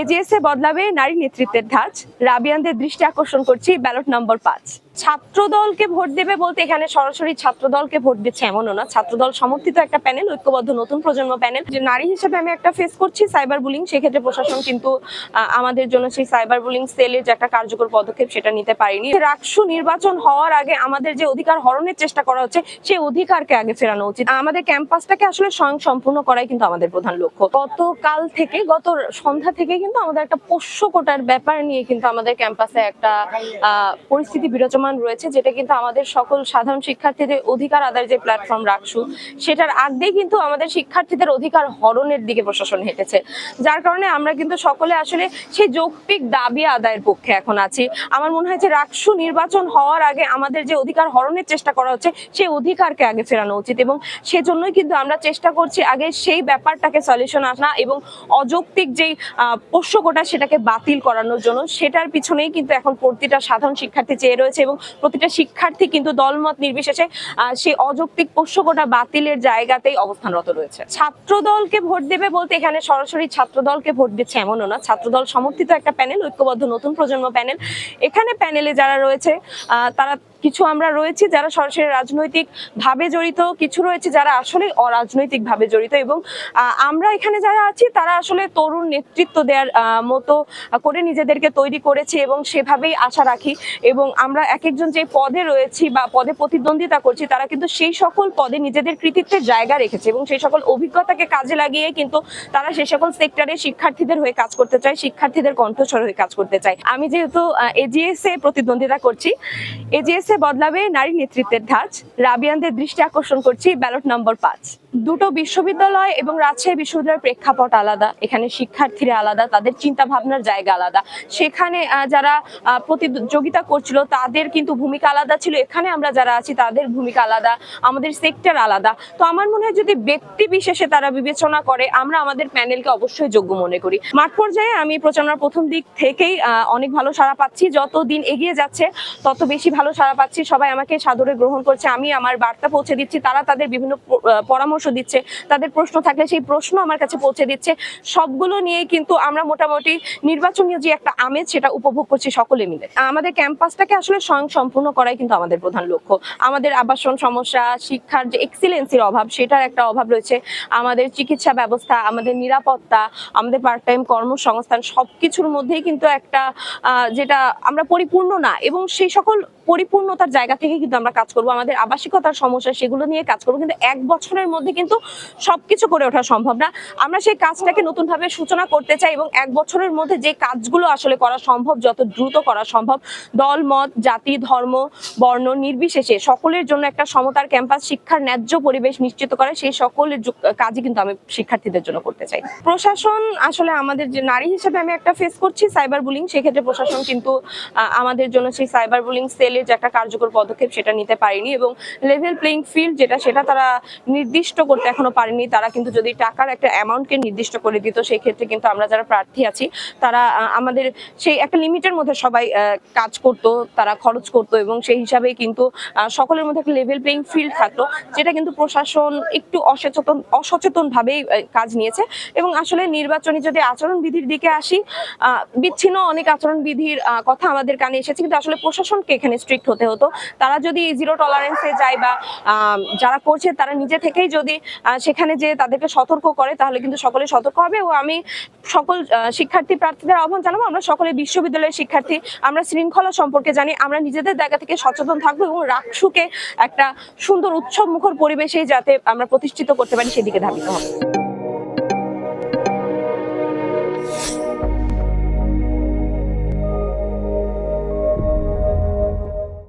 এজিএসএ বদলাবে নারী নেতৃত্বের ধাঁচ। রাবিয়ানদের দৃষ্টি আকর্ষণ করছি ব্যালট নম্বর পাঁচ। ছাত্র দলকে ভোট দেবে বলতে এখানে সরাসরি ছাত্র দলকে ভোট দিচ্ছে এমনও না। ছাত্র দল সমর্থিত একটা প্যানেল, ঐক্যবদ্ধ নতুন প্রজন্ম প্যানেল। যে নারী হিসেবে আমি একটা ফেস করছি সাইবার বুলিং সেক্ষেত্রে প্রশাসন কিন্তু আমাদের জন্য সেই সাইবার বুলিং সেলের যে একটা কার্যকর পদক্ষেপ সেটা নিতে পারিনি। রাকসু নির্বাচন হওয়ার আগে আমাদের যে অধিকার হরণের চেষ্টা করা হচ্ছে সেই অধিকারকে আগে ফেরানো উচিত। আমাদের ক্যাম্পাসটাকে আসলে স্বয়ং সম্পূর্ণ করাই কিন্তু আমাদের প্রধান লক্ষ্য। গতকাল থেকে, গত সন্ধ্যা থেকে কিন্তু আমাদের একটা পোষ্য কোটার ব্যাপার নিয়ে কিন্তু আমাদের ক্যাম্পাসে একটা পরিস্থিতি বিরাজমান রয়েছে, যেটা কিন্তু আমাদের সকল সাধারণ শিক্ষার্থীদের অধিকার আদায়ের যে প্ল্যাটফর্ম রাখছু সেটার আগেই কিন্তু আমাদের শিক্ষার্থীদের অধিকার হরণের দিকে প্রশাসন হেঁটেছে। যার কারণে আমরা কিন্তু সকলে আসলে সেই যৌক্তিক দাবি আদায়ের পক্ষে এখন আছি। আমার মনে হয় যে রাকসু নির্বাচন হওয়ার আগে আমাদের যে অধিকার হরণের চেষ্টা করা হচ্ছে, সেই অধিকারকে আগে ফেরানো উচিত এবং সেজন্যই কিন্তু আমরা চেষ্টা করছি আগে সেই ব্যাপারটাকে সলিউশন আনা এবং অযৌক্তিক যেই পোষ্যকোটা সেটাকে বাতিল করানোর জন্য, সেটার পিছনেই কিন্তু এখন প্রতিটা সাধারণ শিক্ষার্থী চেয়ে রয়েছে এবং প্রতিটা শিক্ষার্থী কিন্তু দলমত নির্বিশেষে সেই অযৌক্তিক পোষ্যকোটা বাতিলের জায়গাতেই অবস্থানরত রয়েছে। ছাত্র দলকে ভোট দেবে বলতে এখানে সরাসরি ছাত্র দলকে ভোট দিচ্ছে এমনও না। ছাত্র দল সমর্থিত একটা প্যানেল, ঐক্যবদ্ধ নতুন প্রজন্ম প্যানেল। এখানে প্যানেলে যারা রয়েছে তারা কিছু আমরা রয়েছি যারা সরাসরি রাজনৈতিক ভাবে জড়িত, কিছু রয়েছে যারা আসলে অরাজনৈতিক ভাবে জড়িত এবং আমরা এখানে যারা আছি তারা আসলে তরুণ নেতৃত্ব দেওয়ার মতো করে নিজেদেরকে তৈরি করেছি এবং সেভাবেই আশা রাখি এবং আমরা এক একজন যে পদে রয়েছি বা পদে প্রতিদ্বন্দ্বিতা করছি তারা কিন্তু সেই সকল পদে নিজেদের কৃতিত্বের জায়গা রেখেছে এবং সেই সকল অভিজ্ঞতাকে কাজে লাগিয়ে কিন্তু তারা সেই সকল সেক্টরে শিক্ষার্থীদের হয়ে কাজ করতে চায়, শিক্ষার্থীদের কণ্ঠস্বর হয়ে কাজ করতে চায়। আমি যেহেতু এজিএস এ প্রতিদ্বন্দ্বিতা করছি। এজিএস এ বদলাবে নারী নেতৃত্বের ধাঁচ। রাবিয়ানদের দৃষ্টি আকর্ষণ করছি ব্যালট নম্বর পাঁচ। দুটো বিশ্ববিদ্যালয় এবং রাজশাহী বিশ্ববিদ্যালয়ের প্রেক্ষাপট আলাদা। এখানে শিক্ষার্থীরা আলাদা, তাদের চিন্তা ভাবনার জায়গা আলাদা। সেখানে যারা প্রতিযোগিতা করছিল, তাদের কিন্তু ভূমিকা আলাদা ছিল। এখানে আমরা যারা আছি, তাদের ভূমিকা আলাদা, আমাদের সেক্টর আলাদা। তো আমার মনে হয় যদি ব্যক্তি বিশেষে তারা বিবেচনা করে, আমরা আমাদের প্যানেলকে অবশ্যই যোগ্য মনে করি। মাঠ পর্যায়ে আমি প্রচারণার প্রথম দিক থেকেই অনেক ভালো সাড়া পাচ্ছি। যত দিন এগিয়ে যাচ্ছে, তত বেশি ভালো সাড়া পাচ্ছি, সবাই আমাকে সাদরে গ্রহণ করছে, আমি আমার বার্তা পৌঁছে দিচ্ছি, তারা তাদের বিভিন্ন পরামর্শ দিচ্ছে, তাদের প্রশ্ন থাকলে সেই প্রশ্ন আমার কাছে পৌঁছে দিচ্ছে। সবগুলো নিয়ে কিন্তু আমরা মোটামুটি নির্বাচনীয় যে একটা আমেজ, সেটা উপভোগ করছি সকলে মিলে। আমাদের ক্যাম্পাসটাকে আসলে স্বয়ং সম্পূর্ণ করাই কিন্তু আমাদের প্রধান লক্ষ্য। আমাদের আবাসন সমস্যা, শিক্ষার যে এক্সিলেন্সির অভাব, সেটার একটা অভাব রয়েছে। আমাদের চিকিৎসা ব্যবস্থা, আমাদের নিরাপত্তা, আমাদের পার্ট টাইম কর্মসংস্থান, সবকিছুর মধ্যেই কিন্তু একটা যেটা আমরা পরিপূর্ণ না, এবং সেই সকল পরিপূর্ণতার জায়গা থেকে কিন্তু আমরা কাজ করব। আমাদের আবাসিকতার সমস্যা সেগুলো নিয়ে কাজ করব। কিন্তু এক বছরের মধ্যে কিন্তু সবকিছু করে ওঠা সম্ভব না। আমরা সেই কাজটাকে নতুন ভাবে সূচনা করতে চাই এবং এক বছরের মধ্যে যে কাজগুলো আসলে করা সম্ভব, যত দ্রুত করা সম্ভব, দল, মত, জাতি, ধর্ম, বর্ণ, নির্বিশেষে সকলের জন্য একটা সমতার ক্যাম্পাস, শিক্ষার ন্যায্য পরিবেশ নিশ্চিত করে সেই সকলের কাজই কিন্তু আমি শিক্ষার্থীদের জন্য করতে চাই। প্রশাসন আসলে আমাদের যে নারী হিসেবে আমি একটা ফেস করছি সাইবার বুলিং সেক্ষেত্রে প্রশাসন কিন্তু আমাদের জন্য সেই সাইবার বুলিং সেলের যে একটা কার্যকর পদক্ষেপ সেটা নিতে পারেনি এবং লেভেল প্লেইং ফিল্ড যেটা সেটা তারা নির্দিষ্ট করতে এখনও পারেনি। তারা কিন্তু যদি টাকার একটা অ্যামাউন্টকে নির্দিষ্ট করে দিত সেই ক্ষেত্রে কিন্তু আমরা যারা প্রার্থী আছি, তারা আমাদের সেই একটা লিমিটের মধ্যে সবাই কাজ করত, তারা খরচ করত এবং সেই হিসাবে কিন্তু সকলের মধ্যে একটা লেভেল প্লেইং ফিল্ড থাকতো, যেটা কিন্তু প্রশাসন একটু অসচেতন, অসচেতনভাবেই কাজ নিয়েছে এবং আসলে নির্বাচনী যদি আচরণবিধির দিকে আসি বিচ্ছিন্ন অনেক আচরণবিধির কথা আমাদের কানে এসেছে, কিন্তু আসলে প্রশাসনকে এখানে স্ট্রিক্ট হতে হতো। তারা যদি জিরো টলারেন্সে যায় বা যারা করছে তারা নিজে থেকেই যদি সেখানে যে তাদেরকে সতর্ক করে, তাহলে কিন্তু সকলে সতর্ক হবে ও আমি সকল শিক্ষার্থী প্রার্থীদের আহ্বান জানাব, আমরা সকলে বিশ্ববিদ্যালয়ের শিক্ষার্থী, আমরা শৃঙ্খলা সম্পর্কে জানি, আমরা নিজেদের জায়গা থেকে সচেতন থাকব এবং রাক্ষুকে একটা সুন্দর উৎসব মুখর পরিবেশেই যাতে আমরা প্রতিষ্ঠিত করতে পারি, সেদিকে ধাবিত হবে।